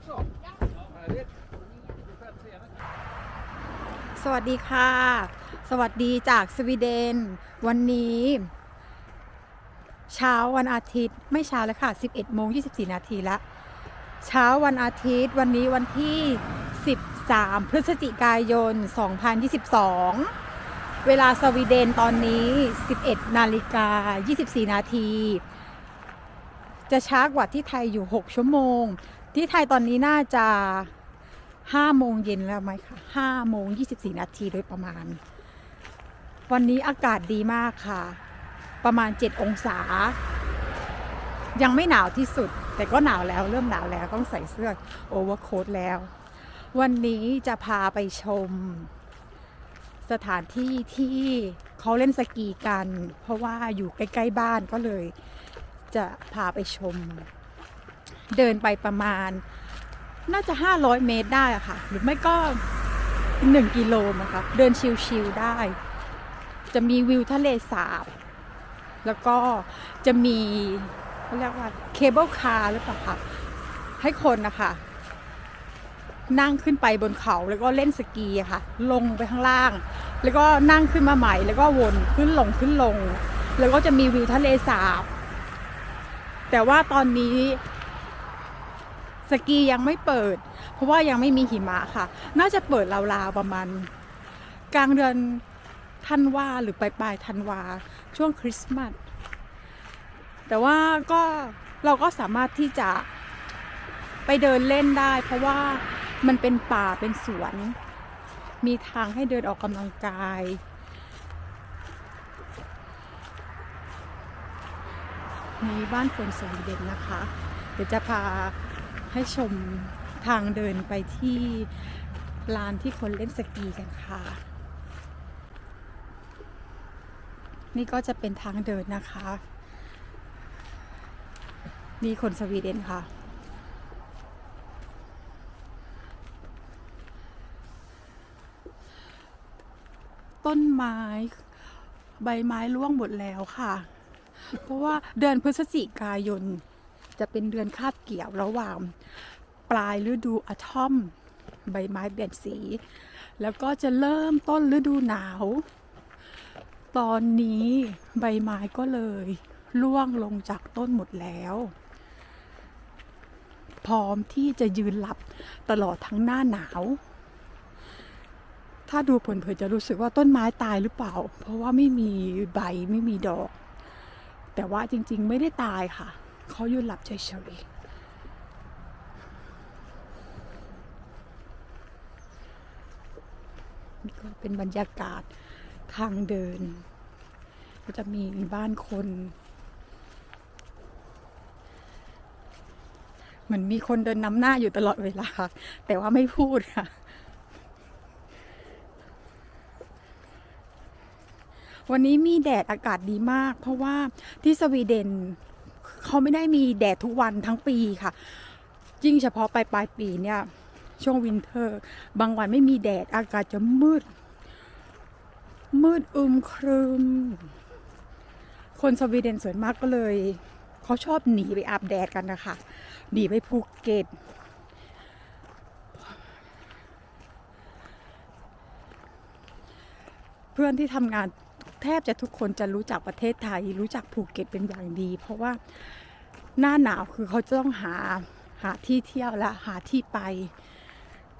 också? สวัสดีค่ะ สวัสดีจากสวีเดน วันนี้ เช้าวันอาทิตย์ไม่เช้าแล้วค่ะ 11โมง24 นาทีละเช้าวันอาทิตย์วันนี้วันที่ 13 พฤศจิกายน 2022 เวลาสวีเดนตอนนี้ 11 นาฬิกา 24 นาทีจะช้ากว่าที่ไทยอยู่ 6 ชั่วโมง ที่ไทยตอนนี้น่าจะ5โมงเย็นแล้วไหมคะ5โมง24นาทีโดยประมาณ วันนี้อากาศดีมากค่ะ ประมาณ7องศา ยังไม่หนาวที่สุด แต่ก็หนาวแล้วเริ่มหนาวแล้วต้องใส่เสื้อโอเวอร์โค้ทแล้ว วันนี้จะพาไปชม สถานที่ที่เขาเล่นสกีกัน เพราะว่าอยู่ใกล้ ๆ บ้านก็เลย จะพาไปชม เดินไปประมาณ น่าจะ 500 เมตรได้อะค่ะ หรือไม่ก็ 1 กิโลมั้งคะเดินชิลๆได้ จะมีวิวทะเลสาบ แล้วก็จะมีเขาเรียกว่าเคเบิลคาร์หรือเปล่าคะให้คนนะคะนั่งขึ้นไปบนเขาแล้วก็เล่นสกีะค่ะ ลงไปข้างล่าง แล้วก็นั่งขึ้นมาใหม่ แล้วก็วนขึ้นลงขึ้นลง แล้วก็จะมีวิวทะเลสาบ แต่ว่าตอนนี้ สกียังไม่เปิด เพราะว่ายังไม่มีหิมะค่ะ น่าจะเปิดราวๆประมาณ กลางเดือนธันวาหรือปลายปลายธันวาช่วงคริสต์มาสแต่ว่าก็เราก็สามารถที่จะไปเดินเล่นได้ เพราะว่ามันเป็นป่าเป็นสวน มีทางให้เดินออกกำลังกายในบ้านคนสวีเดนนะคะ เดี๋ยวจะพา ให้ชมทางเดินไปที่ลานที่คนเล่นสกีกันค่ะ นี่ก็จะเป็นทางเดินนะคะ นี่คนสวีเดนค่ะ ต้นไม้ ใบไม้ร่วงหมดแล้วค่ะ เพราะว่าเดือนพฤศจิกายน จะเป็นเดือนคาบเกี่ยวระหว่างปลายฤดูอะทอม ใบไม้เปลี่ยนสี แล้วก็จะเริ่มต้นฤดูหนาว ตอนนี้ใบไม้ก็เลยร่วงลงจากต้นหมดแล้ว พร้อมที่จะยืนหลับตลอดทั้งหน้าหนาว ถ้าดูเผินๆจะรู้สึกว่าต้นไม้ตายหรือเปล่า เพราะว่าไม่มีใบไม่มีดอก แต่ว่าจริงๆไม่ได้ตายค่ะ เขายืนหลับเฉยๆนี่ก็เป็นบรรยากาศทางเดิน ก็จะมีบ้านคน เหมือนมีคนเดินนำหน้าอยู่ตลอดเวลา แต่ว่าไม่พูดค่ะ วันนี้มีแดดอากาศดีมาก เพราะว่าที่สวีเดน เขาไม่ได้มีแดดทุกวันทั้งปีค่ะ ยิ่งเฉพาะปลายปลายปีเนี่ย ช่วงวินเทอร์ บางวันไม่มีแดดอากาศจะมืด มืดอึมครึม คนสวีเดนส่วนมากก็เลย เขาชอบหนีไปอาบแดดกันนะคะ หนีไปภูเก็ตเพื่อนที่ทำงาน แทบจะทุกคนจะรู้จักประเทศไทย รู้จักภูเก็ตเป็นอย่างดี เพราะว่าหน้าหนาวคือเขาจะต้องหาหาที่เที่ยวและหาที่ไป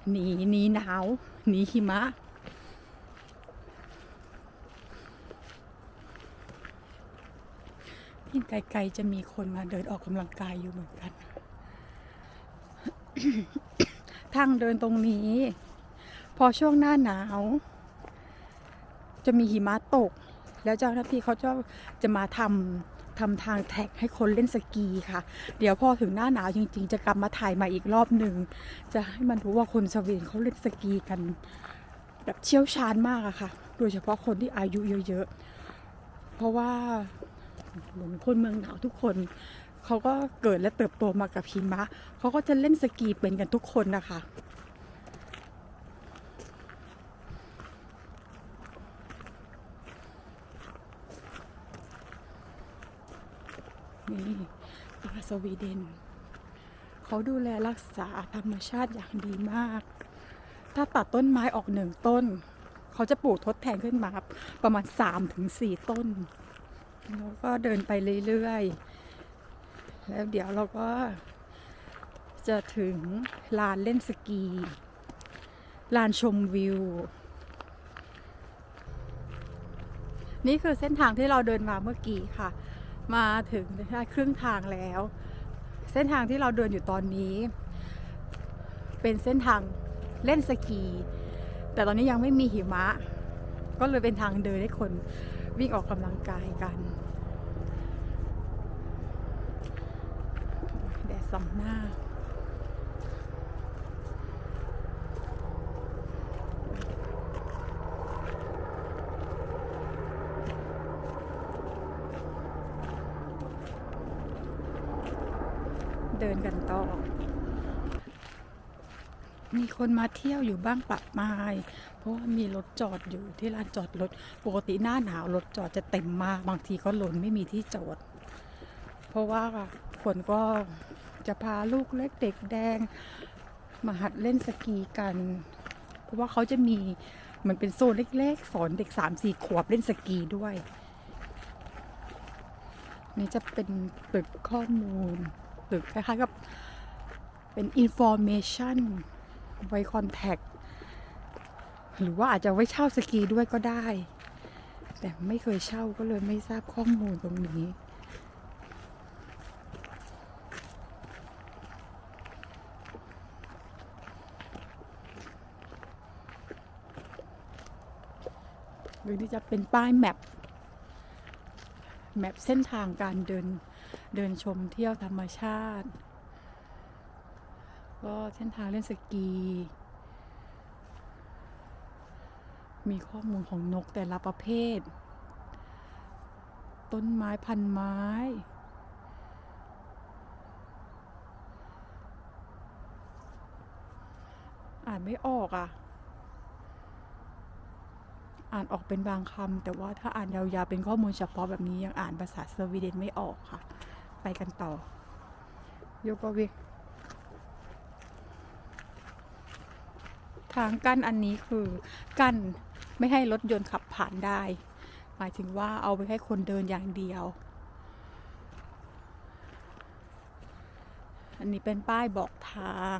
หนีหนีหนาวหนีหิมะยิ่งไกลๆจะมีคนมาเดินออกกำลังกายอยู่เหมือนกัน ทางเดินตรงนี้ พอช่วงหน้าหนาว จะมีหิมะตก แล้วเจ้าหน้าที่เขาจะจะมาทำทำทางแท็กให้คนเล่นสกีค่ะ เดี๋ยวพอถึงหน้าหนาวจริง ๆ จะกลับมาถ่ายมาอีกรอบหนึ่ง จะให้มันรู้ว่าคนสวีเดนเขาเล่นสกีกัน แบบเชี่ยวชาญมากอะค่ะ โดยเฉพาะคนที่อายุเยอะๆ เพราะว่าเหมือนคนเมืองหนาวทุกคน เขาก็เกิดและเติบโตมากับหิมะ เขาก็จะเล่นสกีเป็นกันทุกคนนะคะ นี่ปลาสวีเดนเขเขาดูแลรักษาธรรมชาติอย่างดีมาก ถ้าตัดต้นไม้ออกหนึ่งต้น เขาจะปลูกทดแทนขึ้นมาประมาณ3-4ถึงต้น แล้วก็เดินไปเรื่อยๆ แล้วเดี๋ยวเราก็จะถึงลานเล่นสกีลานชมวิว นี่คือเส้นทางที่เราเดินมาเมื่อกี้ค่ะ มาถึงได้ครึ่งทางแล้ว เส้นทางที่เราเดินอยู่ตอนนี้ เป็นเส้นทางเล่นสกี แต่ตอนนี้ยังไม่มีหิมะ ก็เลยเป็นทางเดินให้คนวิ่งออกกำลังกายกันแดดส่องหน้า ดินกันต่อ มีคนมาเที่ยวอยู่บ้างปะมายเพราะว่ามีรถจอดอยู่ที่ลานจอดรถ ปกติหน้าหนาวรถจอดจะเต็มมาก บางทีก็ล้นไม่มีที่จอด เพราะว่าคนก็จะพาลูกเล็กเด็กแดง มาหัดเล่นสกีกัน เพราะว่าเขาจะมีเหมันเป็นโซนเล็กๆ สอนเด็กสามสี่ขวบเล่นสกีด้วย นี่จะเป็นตึกข้อมูล ตึกคล้ายๆกับเป็น information ไว้ contact หรือว่าอาจจะไว้เช่าสกีด้วยก็ได้ แต่ไม่เคยเช่าก็เลยไม่ทราบข้อมูลตรงนี้หรือที่จะเป็นป้ายแมปแมปเส้นทางการเดิน เดินชมเที่ยวธรรมชาติ ก็เส้นทางเล่นสกี มีข้อมูลของนกแต่ละประเภท ต้นไม้พันไม้อ่านไม่ออกอะ อ่านออกเป็นบางคำแต่ว่าถ้าอ่านยาวๆเป็นข้อมูลเฉพาะแบบนี้ยังอ่านภาษาสวีเดนไม่ออกค่ะ ไปกันต่อโยกวิทางกั้นอันนี้คือกั้นไม่ให้รถยนต์ขับผ่านได้ หมายถึงว่าเอาไปให้คนเดินอย่างเดียว อันนี้เป็นป้ายบอกทาง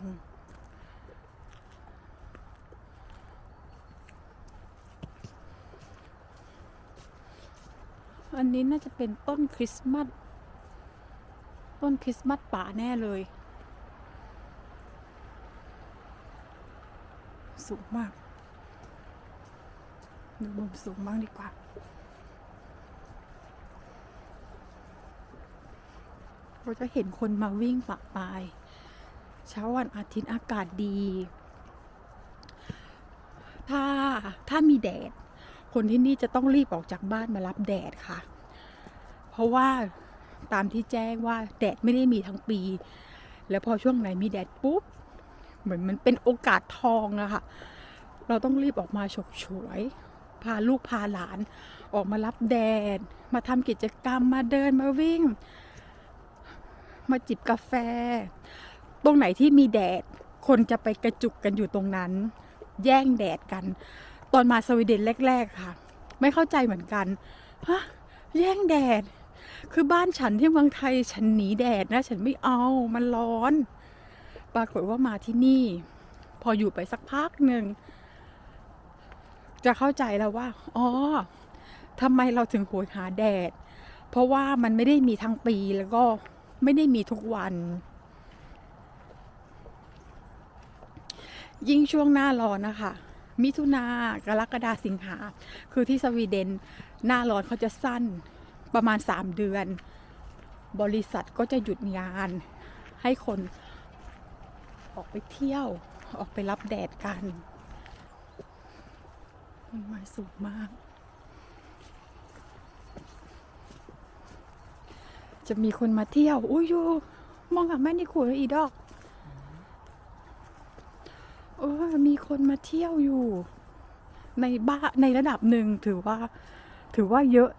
อันนี้น่าจะเป็นต้นคริสต์มาส ต้นคริสต์มาสป่าแน่เลย สูงมาก ดูมุมสูงบ้างดีกว่า เราจะเห็นคนมาวิ่งปะปาย เช้าวันอาทิตย์อากาศดี ถ้าถ้ามีแดด คนที่นี่จะต้องรีบออกจากบ้านมารับแดดค่ะ เพราะว่า ตามที่แจ้งว่าแดดไม่ได้มีทั้งปี แล้วพอช่วงไหนมีแดดปุ๊บ เหมือนมันเป็นโอกาสทองอะค่ะ เราต้องรีบออกมาฉกฉวย พาลูกพาหลานออกมารับแดด มาทำกิจกรรมมาเดินมาวิ่ง มาจิบกาแฟ ตรงไหนที่มีแดด คนจะไปกระจุกกันอยู่ตรงนั้น แย่งแดดกัน ตอนมาสวีเดนแรก ๆ ค่ะ ไม่เข้าใจเหมือนกันฮะแย่งแดด คือบ้านฉันที่เมืองไทยฉันหนีแดดนะ ฉันไม่เอามันร้อน ปรากฏว่ามาที่นี่ พออยู่ไปสักพักหนึ่งจะเข้าใจแล้วว่า อ๋อทำไมเราถึงโหยหาแดด เพราะว่ามันไม่ได้มีทั้งปีแล้วก็ไม่ได้มีทุกวัน ยิ่งช่วงหน้าร้อนนะคะ มิถุนากรกฎาสิงหา คือที่สวีเดน หน้าร้อนเขาจะสั้น ประมาณ 3 เดือน บริษัทก็จะหยุดงาน ให้คนออกไปเที่ยว ออกไปรับแดดกันต้นไม้สูงมาก จะมีคนมาเที่ยว อุ้ยยูมองกับแม่นี่ขวยอีดอกเออมีคนมาเที่ยวอยู่ ในบ้าในระดับหนึ่งถือว่าถือว่าเยอะ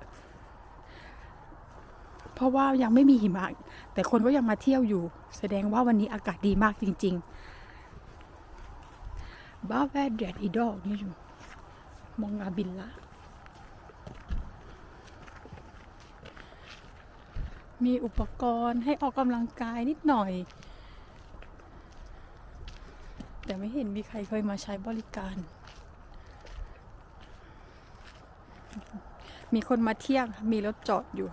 ราะว่ายังไม่มีหิมะ แต่คนก็ยังมาเที่ยวอยู่ แสดงว่าวันนี้อากาศดีมากจริงๆบ้าแวดแดดอีดอกนี่อยู่มองอาบินละมีอุปกรณ์ให้ออกกำลังกายนิดหน่อย แต่ไม่เห็นมีใครเคยมาใช้บริการ มีคนมาเที่ยงมีรถจอดอยู่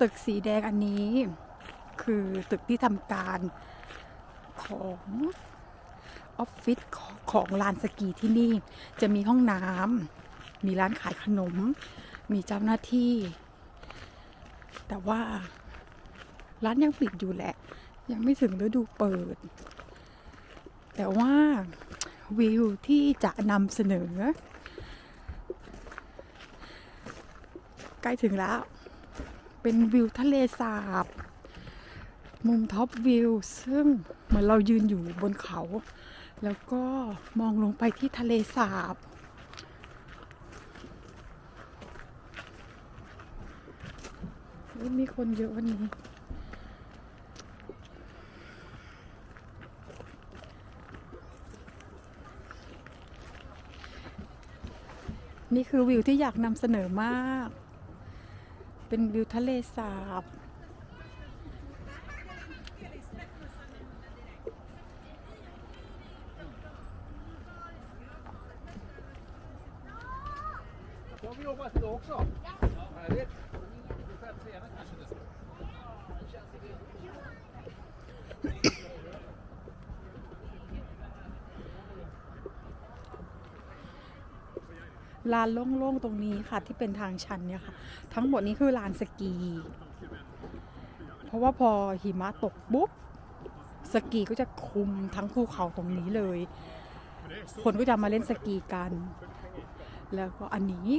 ตึกสีแดงอันนี้ คือตึกที่ทำการของออฟฟิศของลานสกีที่นี่ จะมีห้องน้ำมีร้านขายขนม มีเจ้าหน้าที่ แต่ว่าร้านยังปิดอยู่แหละ ยังไม่ถึงฤดูเปิด แต่ว่าวิวที่จะนำเสนอ ใกล้ถึงแล้ว เป็นวิวทะเลสาบ มุมท็อปวิว ซึ่งเหมือนเรายืนอยู่บนเขา แล้วก็มองลงไปที่ทะเลสาบ มีคนเยอะวันนี้นี่คือวิวที่อยากนำเสนอมาก เป็นวิวทะเลสาบ Får vi jobba idag också? Härligt. ลานโล่งๆตรงนี้ค่ะที่เป็นทางชันเนี่ยค่ะ ทั้งหมดนี้คือลานสกี เพราะว่าพอหิมะตกปุ๊บสกีก็จะคุมทั้งภูเขาตรงนี้เลย คนก็จะมาเล่นสกีกัน แล้วก็อันนี้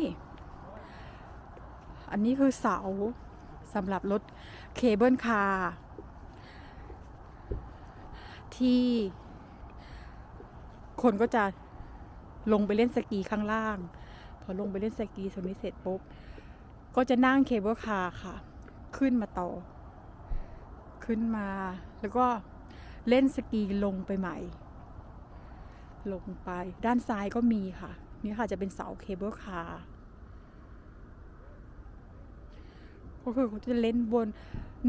อันนี้คือเสาสำหรับรถเคเบิลคาร์ที่คนก็จะลงไปเล่นสกีข้างล่าง อลงไปเล่นสกีสมิเสร็จปุ๊บ ก็จะนั่งเคเบิลคาร์ค่ะ ขึ้นมาต่อ ขึ้นมา แล้วก็เล่นสกีลงไปใหม่ ลงไป ด้านซ้ายก็มีค่ะ นี่ค่ะจะเป็นเสาเคเบิลคาร์ก็คือเขาจะเล่นบน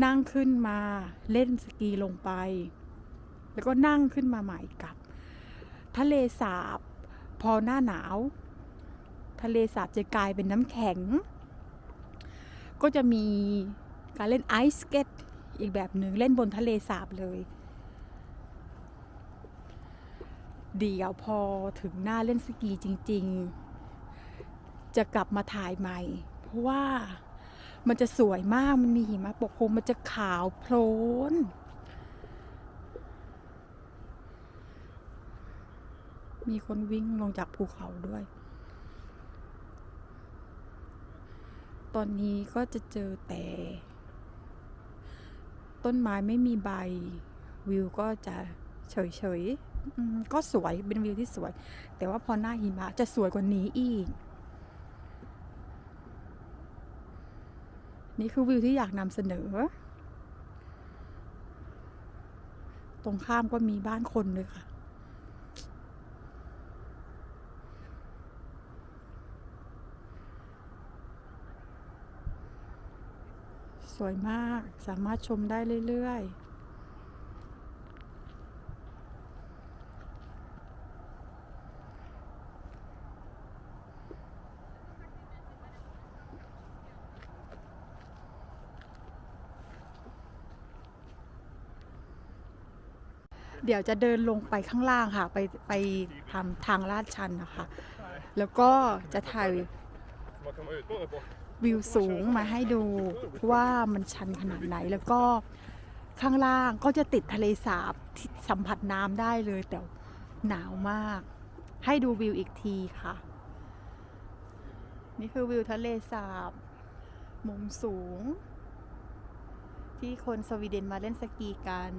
นั่งขึ้นมาเล่นสกีลงไป แล้วก็นั่งขึ้นมาใหม่กับ ทะเลสาบ พอหน้าหนาว ทะเลสาบจะกลายเป็นน้ำแข็ง ก็จะมีการเล่นไอซ์สเก็ตอีกแบบหนึ่งเล่นบนทะเลสาบเลย เดี๋ยวพอถึงหน้าเล่นสกีจริง ๆ จะกลับมาถ่ายใหม่ เพราะว่ามันจะสวยมาก มันมีหิมะปกคลุม มันจะขาวโพลน มีคนวิ่งลงจากภูเขาด้วย ตอนนี้ก็จะเจอแต่ ต้นไม้ไม่มีใบ วิวก็จะเฉยๆก็สวยเป็นวิวที่สวย แต่ว่าพอหน้าหิมะจะสวยกว่านี้อีก นี่คือวิวที่อยากนำเสนอ ตรงข้ามก็มีบ้านคนเลยค่ะ สวยมากสามารถชมได้เรื่อยๆเดี๋ยวจะเดินลงไปข้างล่างค่ะ ไปไปทำทางลาดชันนะคะ แล้วก็จะถ่าย วิวสูงมาให้ดูว่ามันชันขนาดไหนแล้วก็ข้างล่างก็จะติดทะเลสาบที่สัมผัสน้ำได้เลยแต่หนาวมาก ให้ดูวิวอีกทีค่ะ นี่คือวิวทะเลสาบ มุมสูง ที่คนสวีเดนมาเล่นสกีกัน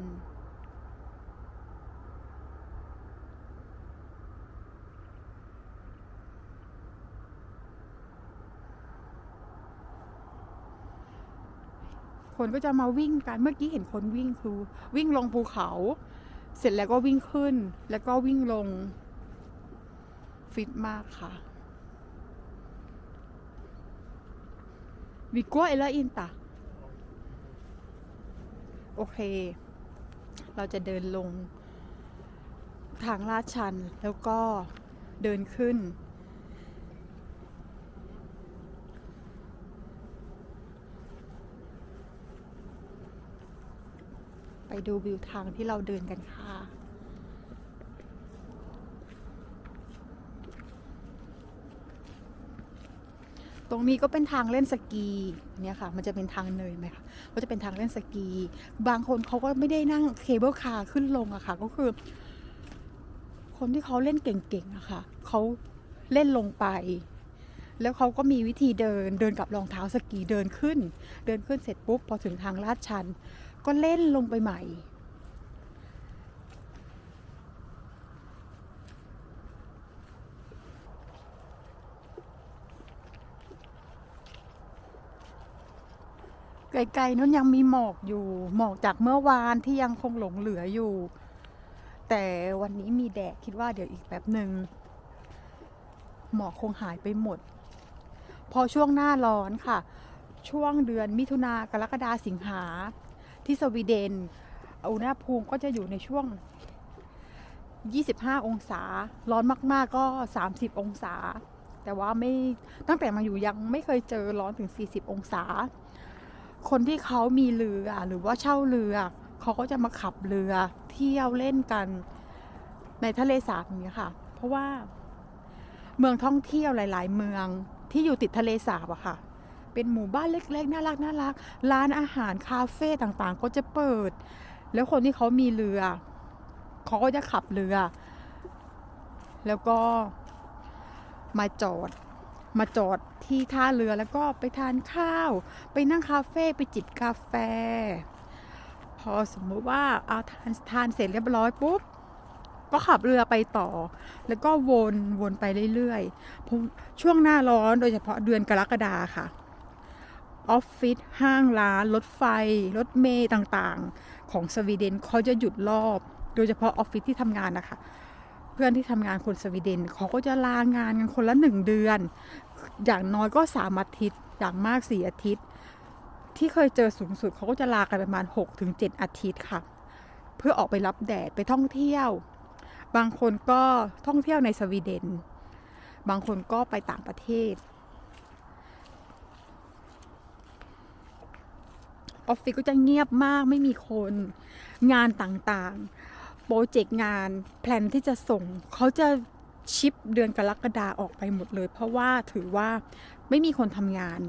คนก็จะมาวิ่งกัน เมื่อกี้เห็นคนวิ่งคือวิ่งลงภูเขา เสร็จแล้วก็วิ่งขึ้น แล้วก็วิ่งลง ฟิตมากค่ะ วิกัวเอลอินตาโอเค เราจะเดินลงทางลาดชันแล้วก็เดินขึ้น ดูวิวทางที่เราเดินกันค่ะ ตรงนี้ก็เป็นทางเล่นสกีเนี่ยค่ะ มันจะเป็นทางเนินไหมคะก็จะเป็นทางเล่นสกี บางคนเขาก็ไม่ได้นั่งเคเบิลคาร์ขึ้นลงอะค่ะ ก็คือ คนที่เขาเล่นเก่งๆอะค่ะเขาเล่นลงไปแล้วเขาก็มีวิธีเดินเดินกับรองเท้าสกีเดินขึ้น เดินขึ้นเสร็จปุ๊บ พอถึงทางลาดชัน ก็เล่นลงไปใหม่ ไกลๆนั้นยังมีหมอกอยู่ หมอกจากเมื่อวานที่ยังคงหลงเหลืออยู่ แต่วันนี้มีแดดคิดว่าเดี๋ยวอีกแป๊บหนึ่งหมอกคงหายไปหมด พอช่วงหน้าร้อนค่ะ ช่วงเดือนมิถุนากรกฎาสิงหา ที่สวีเดนอุณหภูมิก็จะอยู่ในช่วง 25 องศา ร้อนมาก ๆ ก็ 30 องศา แต่ว่าไม่ตั้งแต่มาอยู่ยังไม่เคยเจอร้อนถึง 40 องศา คนที่เขามีเรือหรือว่าเช่าเรือ เขาก็จะมาขับเรือเที่ยวเล่นกันในทะเลสาบอย่างนี้ค่ะ เพราะว่าเมืองท่องเที่ยวหลาย ๆ เมืองที่อยู่ติดทะเลสาบอะค่ะ เป็นหมู่บ้านเล็กๆ น่ารักน่ารัก ร้านอาหารคาเฟ่ต่างๆ ก็จะเปิด แล้วคนที่เขามีเรือ เขาก็จะขับเรือ แล้วก็มาจอด มาจอดที่ท่าเรือแล้วก็ไปทานข้าว ไปนั่งคาเฟ่ไปจิบกาแฟ พอสมมุติว่าเอาทานทานเสร็จเรียบร้อยปุ๊บก็ขับเรือไปต่อ แล้วก็วนวนไปเรื่อยๆช่วงหน้าร้อนโดยเฉพาะเดือนกรกฎาค่ะ ออฟฟิศห้างร้าน รถไฟ รถเมย์ต่างๆ ของสวีเดนเขาจะหยุดรอบ โดยเฉพาะออฟฟิศที่ทำงานนะคะ เพื่อนที่ทำงานคนสวีเดนเขาก็จะลางานกันคนละหนึ่งเดือน อย่างน้อยก็สามอาทิตย์ อย่างมากสี่อาทิตย์ ที่เคยเจอสูงสุดเขาก็จะลากันประมาณ6ถึง7อาทิตย์ค่ะ เพื่อออกไปรับแดดไปท่องเที่ยว บางคนก็ท่องเที่ยวในสวีเดน บางคนก็ไปต่างประเทศ ออฟฟิศก็จะเงียบมากไม่มีคน งานต่างๆ โปรเจกต์งาน แพลนที่จะส่ง เขาจะชิปเดือนกรกฎาออกไปหมดเลย เพราะว่าถือว่าไม่มีคนทำงาน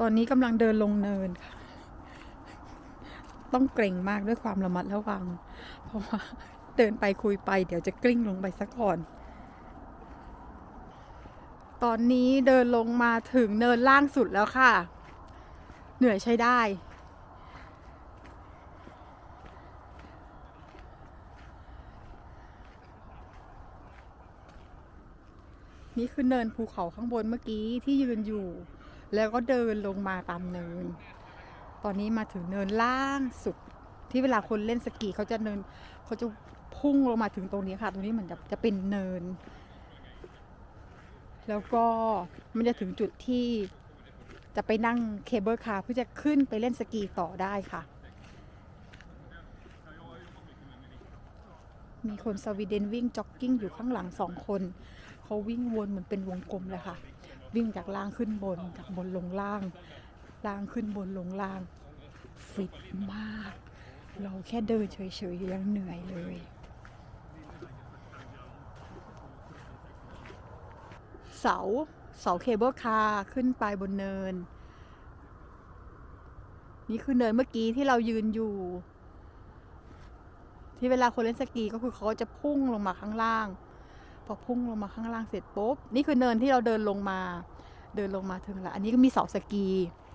ตอนนี้กำลังเดินลงเนินค่ะ ต้องเกรงมากด้วยความระมัดระวัง เพราะว่าเดินไปคุยไป เดี๋ยวจะกลิ้งลงไปซะก่อน ตอนนี้เดินลงมาถึงเนินล่างสุดแล้วค่ะ เหนื่อยใช้ได้ นี่คือเนินภูเขาข้างบนเมื่อกี้ที่ยืนอยู่ แล้วก็เดินลงมาตามเนิน ตอนนี้มาถึงเนินล่างสุด ที่เวลาคนเล่นสกีเขาจะเนินเขาจะพุ่งลงมาถึงตรงนี้ค่ะ ตรงนี้เหมือนจะจะเป็นเนิน แล้วก็มันจะถึงจุดที่จะไปนั่งเคเบิลคาร์เพื่อจะขึ้นไปเล่นสกีต่อได้ค่ะ มีคนสวีเดนวิ่งจ็อกกิ้งอยู่ข้างหลังสองคน เขาวิ่งวนเหมือนเป็นวงกลมเลยค่ะ วิ่งจากล่างขึ้นบนจากบนลงล่าง ล่างขึ้นบนลงล่างฟิตมาก เราแค่เดินเฉยๆยังเหนื่อยเลย เสาเสาเคเบิลคาร์ขึ้นไปบนเนิน นี่คือเนินเมื่อกี้ที่เรายืนอยู่ ที่เวลาคนเล่นสกีก็คือเขาจะพุ่งลงมาข้างล่าง พอพุ่งลงมาข้างล่างเสร็จปุ๊บนี่คือเนินที่เราเดินลงมา เดินลงมาถึงแล้ว อันนี้ก็มีเสาสกี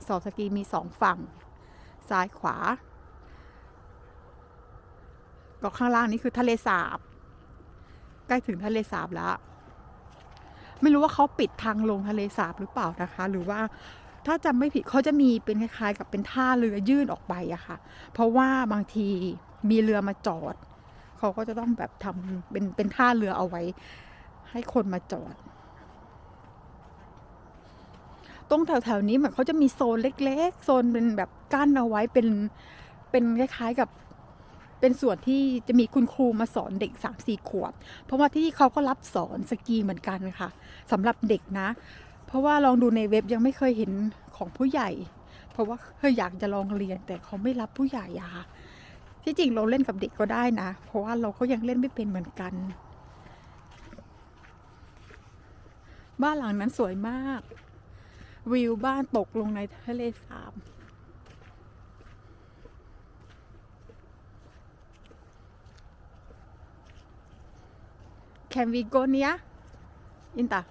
เสาสกีมีสองฝั่ง ซ้ายขวาก็ข้างล่างนี่คือทะเลสาบ ใกล้ถึงทะเลสาบแล้ว ไม่รู้ว่าเขาปิดทางลงทะเลสาบหรือเปล่านะคะ หรือว่าถ้าจำไม่ผิดเขาจะมีเป็นคล้ายๆ กับเป็นท่าเรือยื่นออกไปอะค่ะ เพราะว่าบางทีมีเรือมาจอด เขาก็จะต้องแบบทำเป็นเป็นท่าเรือเอาไว้ ให้คนมาจอด ตรงแถวๆนี้เหมือนเขาจะมีโซนเล็ก ๆ โซนเป็นแบบกั้นเอาไว้เป็นเป็นคล้ายๆกับ เป็นส่วนที่จะมีคุณครูมาสอนเด็กสามสี่ขวบ เพราะว่าที่เขาก็รับสอนสกีเหมือนกันค่ะสำหรับเด็กนะ เพราะว่าลองดูในเว็บยังไม่เคยเห็นของผู้ใหญ่ เพราะว่าเคยอยากจะลองเรียนแต่เขาไม่รับผู้ใหญ่อะค่ะที่จริงเราเล่นกับเด็กก็ได้นะ เพราะว่าเราก็ยังเล่นไม่เป็นเหมือนกัน บ้านหลังนั้นสวยมาก วิวบ้านตกลงในทะเลสาบ Can we go near? Inta.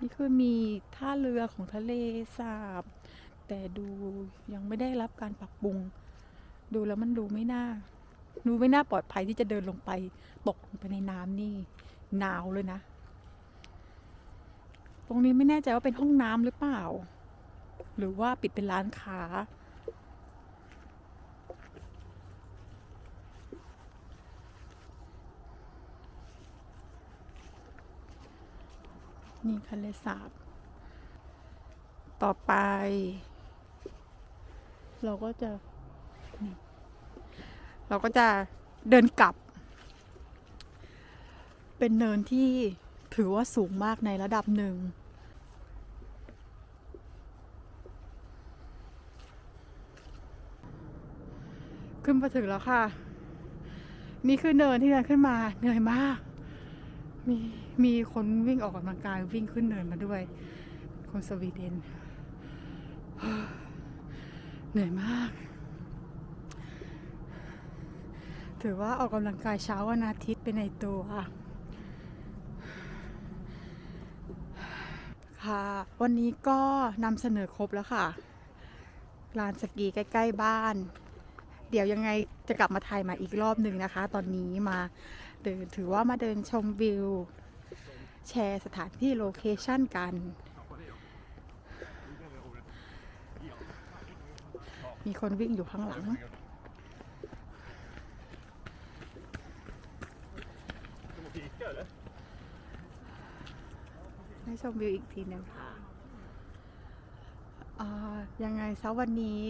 นี่คือมีท่าเรือของทะเลสาบ แต่ดูยังไม่ได้รับการปรับปรุง ดูแล้วมันดูไม่น่า ดูไม่น่าปลอดภัยที่จะเดินลงไป ตกลงไปในน้ำนี่หนาวเลยนะ ตรงนี้ไม่แน่ใจว่าเป็นห้องน้ำหรือเปล่า หรือว่าปิดเป็นร้านค้า นี่ทะเลสาบ ต่อไป เราก็จะ เราก็จะเดินกลับ เป็นเนินที่ถือว่าสูงมากในระดับหนึ่งขึ้นมาถึงแล้วค่ะ นี่คือเนินที่เดินขึ้นมาเหนื่อยมาก มี มีคนวิ่งออกกำลังกายวิ่งขึ้นเนินมาด้วย คนสวีเดนเหนื่อยมาก ถือว่าออกกำลังกายเช้าวันอาทิตย์เป็นในตัวค่ะ วันนี้ก็นำเสนอครบแล้วค่ะลานสกีใกล้ ๆ บ้าน เดี๋ยวยังไงจะกลับมาถ่ายมาอีกรอบหนึ่งนะคะ ตอนนี้มาเดินถือว่ามาเดินชมวิว แชร์สถานที่โลเคชั่นกัน มีคนวิ่งอยู่ข้างหลัง ให้ชมวิวอีกทีหนึ่งค่ะยังไงซะวันนี้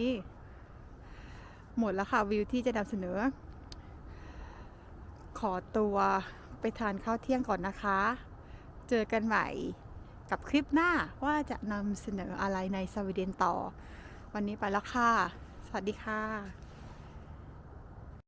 หมดแล้วค่ะวิวที่จะนำเสนอ ขอตัวไปทานข้าวเที่ยงก่อนนะคะ เจอกันใหม่กับคลิปหน้าว่าจะนำเสนออะไรในสวีเดนต่อ วันนี้ไปแล้วค่ะ สวัสดีค่ะ